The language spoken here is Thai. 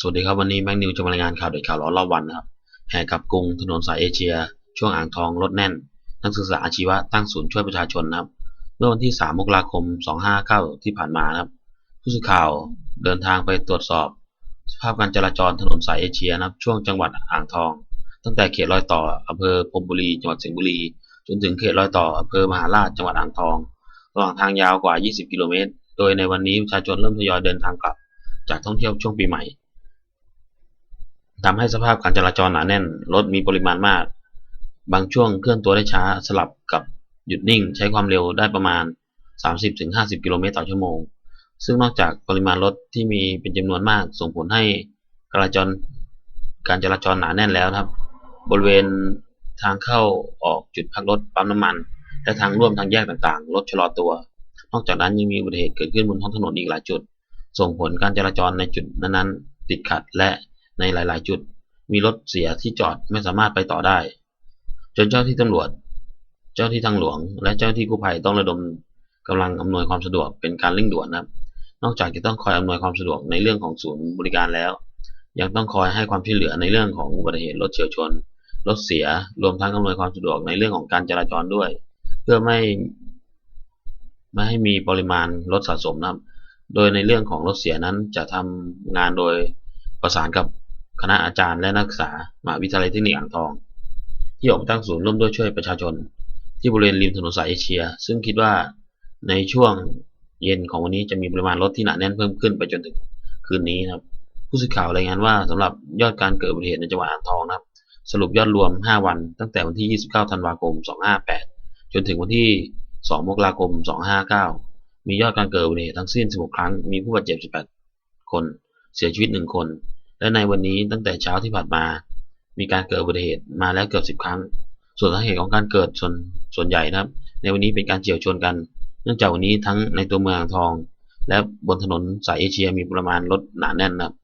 สวัสดีครับวันนี้แม็กนิวจะมารายงานข่าวเด็ดข่าวร้อนรอบวันนะครับแห่กับกรุงถนนสายเอเชีย ช่วงอ่างทองรถแน่น นักศึกษาอาชีวะตั้งศูนย์ช่วยประชาชนนะครับเมื่อวันที่ 3 มกราคม 259 ที่ผ่านมานะครับผู้สื่อข่าวเดินทางไปตรวจสอบ สภาพการจราจรถนนสายเอเชียนะครับช่วงจังหวัดอ่างทอง ตั้งแต่เขตรอยต่ออำเภอพรมบุรีจังหวัดสิงห์บุรี จนถึงเขตรอยต่ออำเภอมหาราชจังหวัดอ่างทองระหว่างทางยาวกว่า 20 กิโลเมตร โดยในวันนี้ประชาชนเริ่มทยอยเดินทางกลับ จากท่องเที่ยวช่วงปีใหม่ ทำให้สภาพการจราจรหนาแน่น รถมีปริมาณมาก บางช่วงเคลื่อนตัวได้ช้าสลับกับหยุดนิ่ง ใช้ความเร็วได้ประมาณ 30-50 กิโลเมตรต่อชั่วโมง ซึ่งนอกจากปริมาณรถที่มีเป็นจำนวนมาก ส่งผลให้การจราจรการจราจรหนาแน่นแล้วครับ บริเวณทางเข้าออกจุดพักรถปั๊มน้ำมัน และทางร่วมทางแยกต่างๆ รถชะลอตัว นอกจากนั้นยังมีอุบัติเหตุเกิดขึ้นบนท้องถนนอีกหลายจุด ส่งผลการจราจรในจุดนั้นๆ ติดขัดและ ในหลาย ๆ จุด มีรถเสียที่จอดไม่สามารถไปต่อได้ จนเจ้าที่ตำรวจ เจ้าที่ทางหลวง และเจ้าที่กู้ภัยต้องระดมกำลังอำนวยความสะดวกเป็นการเร่งด่วนนะครับ นอกจากจะต้องคอยอำนวยความสะดวกในเรื่องของศูนย์บริการแล้ว ยังต้องคอยให้ความช่วยเหลือในเรื่องของอุบัติเหตุรถเฉียวชน รถเสีย รวมทั้งอำนวยความสะดวกในเรื่องของการจราจรด้วย เพื่อไม่ไม่ให้มีปริมาณรถสะสมนะครับ โดยในเรื่องของรถเสียนั้นจะทำงานโดยประสานกับ คณะอาจารย์และนักศึกษามหาวิทยาลัยเทคนิคอ่างทอง ที่ออกตั้งศูนย์ร่วมด้วยช่วยประชาชน ที่บริเวณริมถนนสายเอเชีย ซึ่งคิดว่าในช่วงเย็นของวันนี้จะมีปริมาณรถที่หนาแน่นเพิ่มขึ้นไปจนถึงคืนนี้ครับ ผู้สื่อข่าวรายงานว่าสำหรับยอดการเกิดอุบัติเหตุในจังหวัดอ่างทองนะครับ สรุปยอดรวม 5 วัน ตั้งแต่วันที่ 29 ธันวาคม 258 จนถึงวันที่ 2 มกราคม 259 มียอดการเกิดอุบัติเหตุทั้งสิ้น 16 ครั้ง มีผู้บาดเจ็บ 18 คน เสียชีวิต 1 คน และในวันนี้ตั้งแต่เช้าที่ผ่านมา มีการเกิดอุบัติเหตุมาแล้วเกือบ10ครั้ง ส่วนสาเหตุของการเกิดส่วนส่วนใหญ่นะครับ ในวันนี้เป็นการเฉี่ยวชนกัน เนื่องจากวันนี้ทั้งในตัวเมืองอ่างทอง และบนถนนสายเอเชียมีประมาณรถหนาแน่นนะครับ